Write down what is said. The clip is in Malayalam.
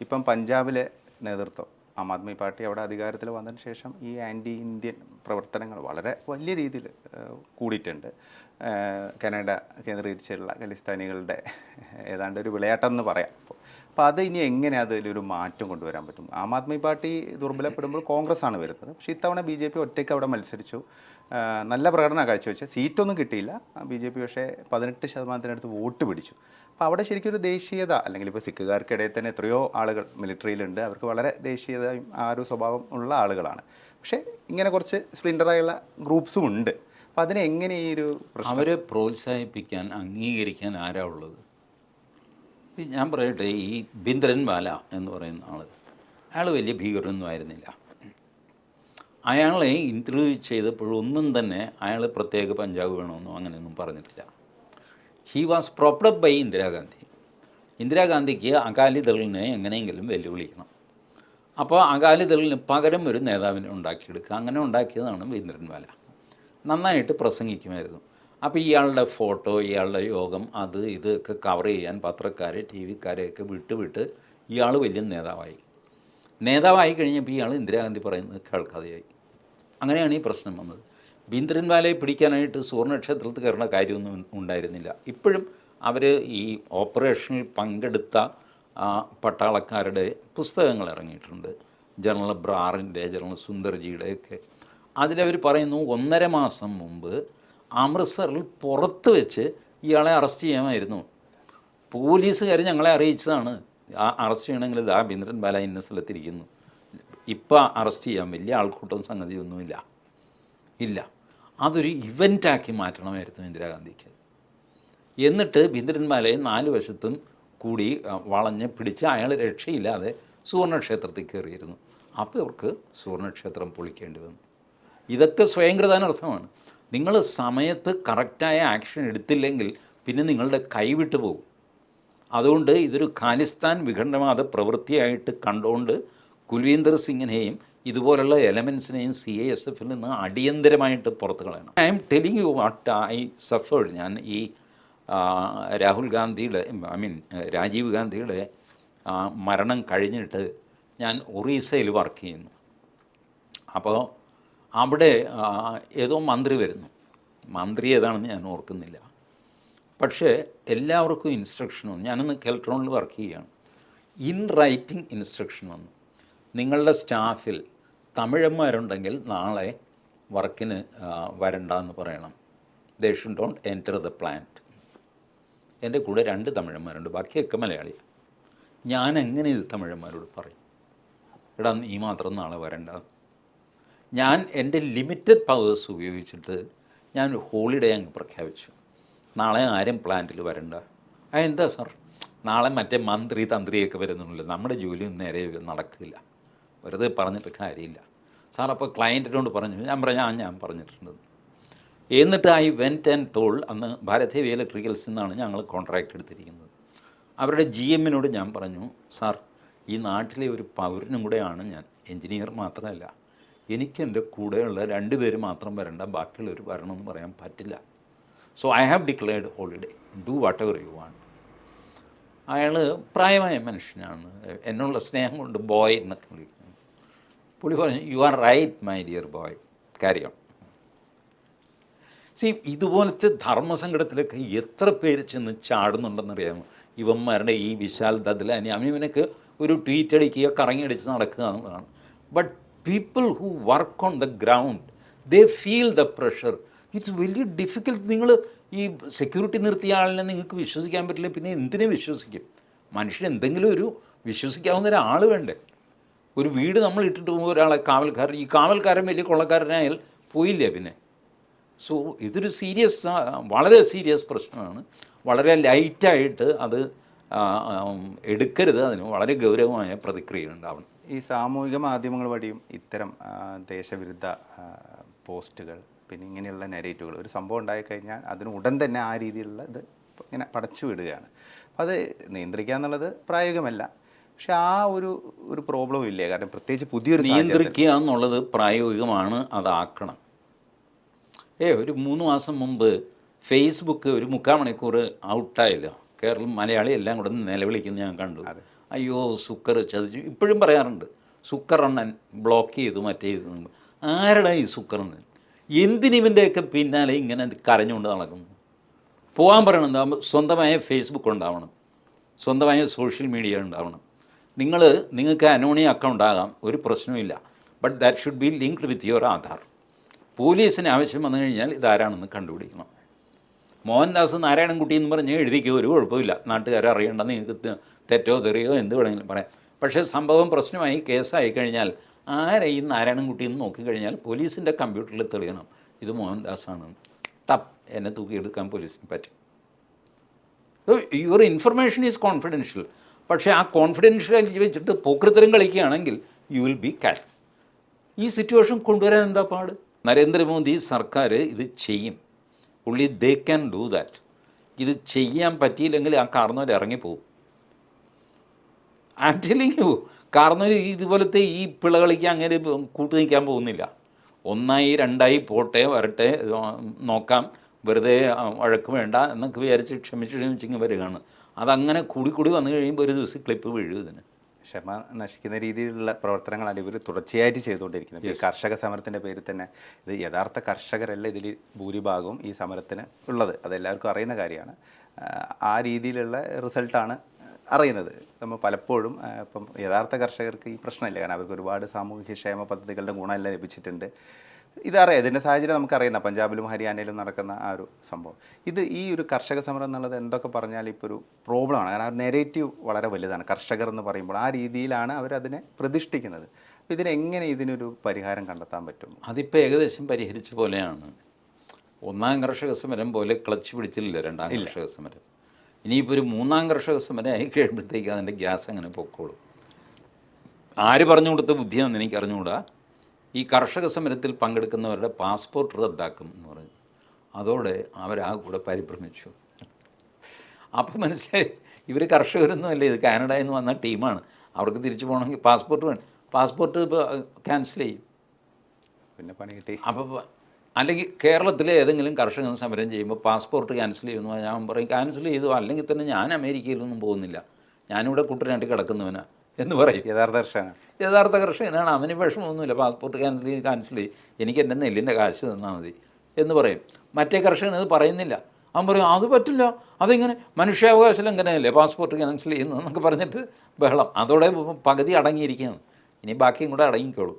ഇപ്പം പഞ്ചാബിലെ നേതൃത്വം ആം ആദ്മി പാർട്ടി അവിടെ അധികാരത്തിൽ വന്നതിന് ശേഷം ഈ ആന്റി ഇന്ത്യൻ പ്രവർത്തനങ്ങൾ വളരെ വലിയ രീതിയിൽ കൂടിയിട്ടുണ്ട്. കനഡ കേന്ദ്രീകരിച്ചുള്ള ഖലിസ്ഥാനികളുടെ ഏതാണ്ട് ഒരു വിളയാട്ടം പറയാം. അപ്പോൾ അപ്പോൾ അത് ഇനി എങ്ങനെ അതിലൊരു മാറ്റം കൊണ്ടുവരാൻ പറ്റും? ആം ആദ്മി പാർട്ടി ദുർബലപ്പെടുമ്പോൾ കോൺഗ്രസ് ആണ് വരുന്നത്. പക്ഷേ ഇത്തവണ ബി ജെ പി ഒറ്റയ്ക്ക് അവിടെ മത്സരിച്ചു. നല്ല പ്രകടനം കാഴ്ചവെച്ച് സീറ്റൊന്നും കിട്ടിയില്ല. ബി ജെ പി പക്ഷേ പതിനെട്ട് ശതമാനത്തിനടുത്ത് വോട്ട് പിടിച്ചു. അപ്പോൾ അവിടെ ശരിക്കും ഒരു ദേശീയത അല്ലെങ്കിൽ ഇപ്പോൾ സിഖുകാർക്കിടയിൽ തന്നെ എത്രയോ ആളുകൾ മിലിറ്ററിയിലുണ്ട്. അവർക്ക് വളരെ ദേശീയതയും ആ ഒരു സ്വഭാവം ഉള്ള ആളുകളാണ്. പക്ഷേ ഇങ്ങനെ കുറച്ച് സ്പ്ലിൻഡറായുള്ള ഗ്രൂപ്പ്സും ഉണ്ട്. അപ്പം അതിനെ എങ്ങനെ ഈ ഒരു അവരെ പ്രോത്സാഹിപ്പിക്കാൻ അംഗീകരിക്കാൻ ആരാ ഉള്ളത്? ഞാൻ പറയട്ടെ ഈ ബിന്ദ്രൻ ബാല എന്ന് പറയുന്ന ആൾ അയാൾ വലിയ ഭീകരനൊന്നും ആയിരുന്നില്ല. അയാളെ ഇന്റർവ്യൂ ചെയ്തപ്പോഴൊന്നും തന്നെ അയാൾ പ്രത്യേക പഞ്ചാബ് വേണമെന്നോ അങ്ങനെയൊന്നും പറഞ്ഞിട്ടില്ല. He was propped by Indira Gandhi ഇന്ദിരാഗാന്ധിക്ക് അകാലിദളിനെ എങ്ങനെയെങ്കിലും വെല്ലുവിളിക്കണം. അപ്പോൾ അകാലിദളിന് പകരം ഒരു നേതാവിനെ ഉണ്ടാക്കിയെടുക്കുക. അങ്ങനെ ഉണ്ടാക്കിയതാണ് വീന്ദ്രൻവാല നന്നായിട്ട് പ്രസംഗിക്കുമായിരുന്നു. അപ്പോൾ ഇയാളുടെ ഫോട്ടോ ഇയാളുടെ യോഗം അത് ഇതൊക്കെ കവർ ചെയ്യാൻ പത്രക്കാരെ ടി വിക്കാരെയൊക്കെ വിട്ടുവിട്ട് വിട്ട് ഇയാൾ വലിയ നേതാവായി. നേതാവായി കഴിഞ്ഞപ്പോൾ ഇയാൾ ഇന്ദിരാഗാന്ധി പറയുന്നത് കേൾക്കാതെയായി. അങ്ങനെയാണ് ഈ പ്രശ്നം വന്നത്. ബീന്ദ്രൻവാലയെ പിടിക്കാനായിട്ട് സുവർണക്ഷേത്രത്തിൽ കയറുന്ന കാര്യമൊന്നും ഉണ്ടായിരുന്നില്ല. ഇപ്പോഴും അവർ ഈ ഓപ്പറേഷനിൽ പങ്കെടുത്ത പട്ടാളക്കാരുടെ പുസ്തകങ്ങൾ ഇറങ്ങിയിട്ടുണ്ട്. ജനറൽ ബ്രാറിന്റെ ജനറൽ സുന്ദർജിയുടെയൊക്കെ അതിലവർ പറയുന്നു ഒന്നര മാസം മുമ്പ് അമൃത്സറിൽ പുറത്ത് വെച്ച് ഇയാളെ അറസ്റ്റ് ചെയ്യാമായിരുന്നു. പോലീസുകാർ ഞങ്ങളെ അറിയിച്ചതാണ്. അറസ്റ്റ് ചെയ്യണമെങ്കിൽ ഇതാ ബീന്ദ്രൻ ബാല ഇന്ന സ്ഥലത്തിരിക്കുന്നു ഇപ്പം അറസ്റ്റ് ചെയ്യാൻ വലിയ ആൾക്കൂട്ടം സംഗതിയൊന്നുമില്ല. ഇല്ല. അതൊരു ഇവന്റാക്കി മാറ്റണമായിരുന്നു ഇന്ദിരാഗാന്ധിക്ക്. എന്നിട്ട് ബിന്ദ്രൻമാലയെ നാല് വശത്തും കൂടി വളഞ്ഞ് പിടിച്ച് അയാൾ രക്ഷയില്ലാതെ സുവർണക്ഷേത്രത്തിൽ കയറിയിരുന്നു. അപ്പോൾ ഇവർക്ക് സുവർണക്ഷേത്രം പൊളിക്കേണ്ടി വന്നു. ഇതൊക്കെ സ്വയംകൃതാനർത്ഥമാണ്. നിങ്ങൾ സമയത്ത് കറക്റ്റായ ആക്ഷൻ എടുത്തില്ലെങ്കിൽ പിന്നെ നിങ്ങളുടെ കൈവിട്ടു പോകും. അതുകൊണ്ട് ഇതൊരു ഖാലിസ്ഥാൻ വിഘടനവാദ പ്രവൃത്തിയായിട്ട് കണ്ടുകൊണ്ട് കുൽവീന്ദർ സിംഗിനെയും ഇതുപോലുള്ള എലമെൻസിനെയും സി എ എസ് എഫിൽ നിന്ന് അടിയന്തരമായിട്ട് പുറത്ത് കളയണം. I'm telling you what I suffered ഞാൻ ഈ രാഹുൽ ഗാന്ധിയുടെ ഐ മീൻ രാജീവ് ഗാന്ധിയുടെ മരണം കഴിഞ്ഞിട്ട് ഞാൻ ഒറീസയിൽ വർക്ക് ചെയ്യുന്നു. അപ്പോൾ അവിടെ ഏതോ മന്ത്രി വരുന്നു. മന്ത്രി ഏതാണെന്ന് ഞാൻ ഓർക്കുന്നില്ല. പക്ഷേ എല്ലാവർക്കും ഇൻസ്ട്രക്ഷൻ വന്നു. ഞാനിന്ന് കെൽട്രോണിൽ വർക്ക് ചെയ്യുകയാണ്. ഇൻ റൈറ്റിംഗ് ഇൻസ്ട്രക്ഷൻ വന്നു. നിങ്ങളുടെ സ്റ്റാഫിൽ തമിഴന്മാരുണ്ടെങ്കിൽ നാളെ വർക്കിന് വരണ്ട എന്ന് പറയണം. They should don't enter the plant എന്റെ കൂടെ രണ്ട് തമിഴന്മാരുണ്ട്. ബാക്കിയൊക്കെ മലയാളി ഞാൻ എങ്ങനെ ഇത് തമിഴന്മാരോട് പറയും? എടാ നീ മാത്രം നാളെ വരണ്ട. ഞാൻ എന്റെ ലിമിറ്റഡ് പവേഴ്സ് ഉപയോഗിച്ചിട്ട് ഞാൻ ഹോളിഡേ അങ്ങ് പ്രഖ്യാപിച്ചു. നാളെ ആരും പ്ലാന്റിൽ വരണ്ട. അതെന്താ സാർ? നാളെ മറ്റേ മന്ത്രി തന്ത്രിയൊക്കെ വരുന്നുണ്ടല്ലോ. നമ്മുടെ ജോലിയൊന്നും നേരെ നടക്കില്ല. വെറുതെ പറഞ്ഞിട്ട് കാര്യമില്ല. സാർ അപ്പോൾ ക്ലയന്റിനോട് പറഞ്ഞു ഞാൻ പറഞ്ഞാൽ ഞാൻ പറഞ്ഞിട്ടുണ്ട്. എന്നിട്ട് ഐ വെന്റ് ആൻഡ് ടോൾ അന്ന് ഭാരത് ഹെവി ഇലക്ട്രിക്കൽസിൽ നിന്നാണ് ഞങ്ങൾ കോൺട്രാക്റ്റ് എടുത്തിരിക്കുന്നത്. അവരുടെ ജി എമ്മിനോട് ഞാൻ പറഞ്ഞു സാർ ഈ നാട്ടിലെ ഒരു പൗരനും കൂടെയാണ് ഞാൻ എഞ്ചിനീയർ മാത്രമല്ല. എനിക്ക് എന്റെ കൂടെയുള്ള രണ്ട് പേര് മാത്രം വരണ്ട ബാക്കിയുള്ളവർ വരണമെന്ന് പറയാൻ പറ്റില്ല. So I have declared holiday do whatever you want അയാൾ പ്രായമായ മനുഷ്യനാണ് എന്നുള്ള സ്നേഹം കൊണ്ട് ബോയ് എന്നൊക്കെ വിളിക്കുന്നു. പുള്ളി പറഞ്ഞു you are right my dear boy കാര്യം. സി ഇതുപോലത്തെ ധർമ്മസങ്കടത്തിലൊക്കെ എത്ര പേര് ചെന്ന് ചാടുന്നുണ്ടെന്നറിയാമോ? ഇവന്മാരുടെ ഈ വിശാൽ ദദ്ലാനി അമീമിനൊക്കെ ഒരു ട്വീറ്റ് അടിക്കുക കറങ്ങി അടിച്ച് നടക്കുക എന്നുള്ളതാണ്. But people who work on the ground they feel the pressure it's വലിയ ഡിഫിക്കൽട്ട് നിങ്ങൾ ഈ സെക്യൂരിറ്റി നിർത്തിയ ആളിനെ നിങ്ങൾക്ക് വിശ്വസിക്കാൻ പറ്റില്ല പിന്നെ എന്തിനെ വിശ്വസിക്കും? മനുഷ്യൻ എന്തെങ്കിലും ഒരു വിശ്വസിക്കാവുന്ന ഒരാൾ വേണ്ടേ? ഒരു വീട് നമ്മൾ ഇട്ടിട്ട് പോകുമ്പോൾ ഒരാളെ കാവൽക്കാരൻ ഈ കാവൽക്കാരൻ വലിയ കൊള്ളക്കാരനായാൽ പോയില്ലേ പിന്നെ? സോ ഇതൊരു സീരിയസ് വളരെ സീരിയസ് പ്രശ്നമാണ്. വളരെ ലൈറ്റായിട്ട് അത് എടുക്കരുത്. അതിന് വളരെ ഗൗരവമായ പ്രതിക്രിയ ഉണ്ടാവണം. ഈ സാമൂഹിക മാധ്യമങ്ങൾ വഴിയും ഇത്തരം ദേശവിരുദ്ധ പോസ്റ്റുകൾ പിന്നെ ഇങ്ങനെയുള്ള നെരേറ്റുകൾ ഒരു സംഭവം ഉണ്ടായിക്കഴിഞ്ഞാൽ അതിന് ഉടൻ തന്നെ ആ രീതിയിലുള്ള ഇത് ഇങ്ങനെ പടച്ചു വിടുകയാണ്. അത് നിയന്ത്രിക്കുക എന്നുള്ളത് പ്രായോഗികമല്ല. പക്ഷെ ആ ഒരു ഒരു പ്രോബ്ലം ഇല്ലേ? കാരണം പ്രത്യേകിച്ച് പുതിയൊരു നിയന്ത്രിക്കുക എന്നുള്ളത് പ്രായോഗികമാണ് അതാക്കണം. ഏ ഒരു മൂന്ന് മാസം മുമ്പ് ഫേസ്ബുക്ക് ഒരു മുക്കാൽ മണിക്കൂർ ഔട്ടായല്ലോ. കേരളം മലയാളി എല്ലാം കൂടെ നിലവിളിക്കുന്ന ഞാൻ കണ്ടു. അയ്യോ സുക്കർ ചതിച്ചു. ഇപ്പോഴും പറയാറുണ്ട് സുക്കർ എണ്ണൻ ബ്ലോക്ക് ചെയ്തു മറ്റേ ചെയ്തു ആരുടെ ഈ സുക്കർ അണ്ണൻ എന്തിനിവന്റെയൊക്കെ പിന്നാലെ ഇങ്ങനെ കരഞ്ഞുകൊണ്ട് നടക്കുന്നു? പോകാൻ പറയണം സ്വന്തമായ ഫേസ്ബുക്ക് ഉണ്ടാവണം. സ്വന്തമായ സോഷ്യൽ മീഡിയ ഉണ്ടാവണം. നിങ്ങൾ നിങ്ങൾക്ക് അനോണി അക്കൗണ്ട് ആകാം ഒരു പ്രശ്നവുമില്ല but that should be linked with your Aadhaar. പോലീസിന് ആവശ്യം വന്നു കഴിഞ്ഞാൽ ഇതാരാണെന്ന് കണ്ടുപിടിക്കണം. മോഹൻദാസ് നാരായണൻകുട്ടി എന്ന് പറഞ്ഞ് എഴുതിക്കോ ഒരു കുഴപ്പമില്ല. നാട്ടുകാരെ അറിയേണ്ട നിങ്ങൾക്ക് തെറ്റോ തെറിയോ എന്ത് വേണമെങ്കിലും പറയാം. പക്ഷേ സംഭവം പ്രശ്നമായി കേസായി കഴിഞ്ഞാൽ ആരെ ഈ നാരായണൻകുട്ടി എന്ന് നോക്കിക്കഴിഞ്ഞാൽ പോലീസിന്റെ കമ്പ്യൂട്ടറിൽ തെളിയണം. ഇത് മോഹൻദാസാണ്. തപ്പ്. എന്നെ തൂക്കിയെടുക്കാൻ പോലീസിന് പറ്റും. യുവർ ഇൻഫർമേഷൻ ഈസ് കോൺഫിഡൻഷ്യൽ പക്ഷേ ആ കോൺഫിഡൻഷ്യാലിറ്റി വെച്ചിട്ട് പോക്കൃത്തരം കളിക്കുകയാണെങ്കിൽ യു വിൽ ബി കാൽ ഈ സിറ്റുവേഷൻ കൊണ്ടുവരാൻ എന്താ പാട്? നരേന്ദ്രമോദി സർക്കാർ ഇത് ചെയ്യും. ഉള്ളി ദേ ക്യാൻ ഡൂ ദാറ്റ് ഇത് ചെയ്യാൻ പറ്റിയില്ലെങ്കിൽ ആ കാർന്നവർ ഇറങ്ങിപ്പോവും. യു കാർന്നവർ ഇതുപോലത്തെ ഈ പിളകളിക്ക് അങ്ങനെ കൂട്ടു നിൽക്കാൻ പോകുന്നില്ല. ഒന്നായി രണ്ടായി പോട്ടെ വരട്ടെ നോക്കാം. വെറുതെ വഴക്ക് വേണ്ട എന്നൊക്കെ വിചാരിച്ച് ക്ഷമിച്ച് ക്ഷമിച്ചിങ്ങ് വരികയാണ്. അതങ്ങനെ കൂടി കൂടി വന്നു കഴിയുമ്പോൾ ഒരു ദിവസം ക്ലിപ്പ് വീഴും ഇതിന്. ക്ഷമ നശിക്കുന്ന രീതിയിലുള്ള പ്രവർത്തനങ്ങളാണ് ഇവർ തുടർച്ചയായിട്ട് ചെയ്തുകൊണ്ടിരിക്കുന്നത്. ഈ കർഷക സമരത്തിന്റെ പേരിൽ തന്നെ ഇത് യഥാർത്ഥ കർഷകരല്ല ഇതിൽ ഭൂരിഭാഗവും ഈ സമരത്തിന് ഉള്ളത്. അതെല്ലാവർക്കും അറിയുന്ന കാര്യമാണ്. ആ രീതിയിലുള്ള റിസൾട്ടാണ് അറിയുന്നത്. നമ്മൾ പലപ്പോഴും ഇപ്പം യഥാർത്ഥ കർഷകർക്ക് ഈ പ്രശ്നമില്ല. കാരണം അവർക്ക് ഒരുപാട് സാമൂഹ്യക്ഷേമ പദ്ധതികളുടെ ഗുണമെല്ലാം ലഭിച്ചിട്ടുണ്ട്. ഇതറിയാം ഇതിന്റെ സാഹചര്യം നമുക്കറിയുന്ന പഞ്ചാബിലും ഹരിയാനയിലും നടക്കുന്ന ആ ഒരു സംഭവം. ഇത് ഈ ഒരു കർഷക സമരം എന്നുള്ളത് എന്തൊക്കെ പറഞ്ഞാൽ ഇപ്പോൾ ഒരു പ്രോബ്ലമാണ് കാരണം ആ നെഗറ്റീവ് വളരെ വലുതാണ്. കർഷകർ എന്ന് പറയുമ്പോൾ ആ രീതിയിലാണ് അവരതിനെ പ്രതിഷ്ഠിക്കുന്നത്. അപ്പോൾ ഇതിനെങ്ങനെ ഇതിനൊരു പരിഹാരം കണ്ടെത്താൻ പറ്റും? അതിപ്പോൾ ഏകദേശം പരിഹരിച്ച പോലെയാണ്. ഒന്നാം കർഷക സമരം പോലെ ക്ലച്ച് പിടിച്ചില്ല രണ്ടാം കർഷക സമരം. ഇനിയിപ്പോൾ ഒരു മൂന്നാം കർഷക സമരം ആയി കഴിയുമ്പോഴത്തേക്ക് അതിന്റെ ഗ്യാസ് അങ്ങനെ പൊക്കോളും. ആര് പറഞ്ഞു കൊടുത്ത ബുദ്ധിയാണെന്ന് എനിക്ക് അറിഞ്ഞുകൂടാ. ഈ കർഷക സമരത്തിൽ പങ്കെടുക്കുന്നവരുടെ പാസ്പോർട്ട് റദ്ദാക്കും എന്ന് പറഞ്ഞു. അതോടെ അവരാ കൂടെ പരിഭ്രമിച്ചു. അപ്പം മനസ്സിലായി ഇവർ കർഷകരൊന്നും അല്ലേ ഇത് കാനഡയിൽ നിന്ന് വന്ന ടീമാണ്. അവർക്ക് തിരിച്ചു പോകണമെങ്കിൽ പാസ്പോർട്ട് വേണം. പാസ്പോർട്ട് ഇപ്പോൾ ക്യാൻസൽ ചെയ്യും. പിന്നെ പണി കിട്ടി. അപ്പോൾ അല്ലെങ്കിൽ കേരളത്തിലെ ഏതെങ്കിലും കർഷകൻ സമരം ചെയ്യുമ്പോൾ പാസ്പോർട്ട് ക്യാൻസൽ ചെയ്യുമെന്ന് പറഞ്ഞാൽ ഞാൻ പറയും ക്യാൻസൽ ചെയ്തു? അല്ലെങ്കിൽ തന്നെ ഞാൻ അമേരിക്കയിലൊന്നും പോകുന്നില്ല. ഞാനിവിടെ കുട്ടനാട്ടിൽ കിടക്കുന്നവനാ. എന്ന് പറയും. യഥാർത്ഥ കർഷകനാണ് യഥാർത്ഥ കർഷകനാണ് അവന് വിഷമമൊന്നുമില്ല. പാസ്പോർട്ട് ക്യാൻസൽ ചെയ്ത് ക്യാൻസൽ ചെയ്ത് എനിക്ക് എന്റെ നെല്ലിന്റെ കാശ് തന്നാൽ മതി എന്ന് പറയും. മറ്റേ കർഷകൻ ഇത് പറയുന്നില്ല. അവൻ പറയും അത് പറ്റില്ല. അതിങ്ങനെ? മനുഷ്യാവകാശ ലംഘനമല്ലേ പാസ്പോർട്ട് ക്യാൻസൽ ചെയ്യുന്നു എന്നൊക്കെ പറഞ്ഞിട്ട് ബഹളം. അതോടെ പകുതി അടങ്ങിയിരിക്കുകയാണ്. ഇനി ബാക്കിയും കൂടെ അടങ്ങിക്കോളും.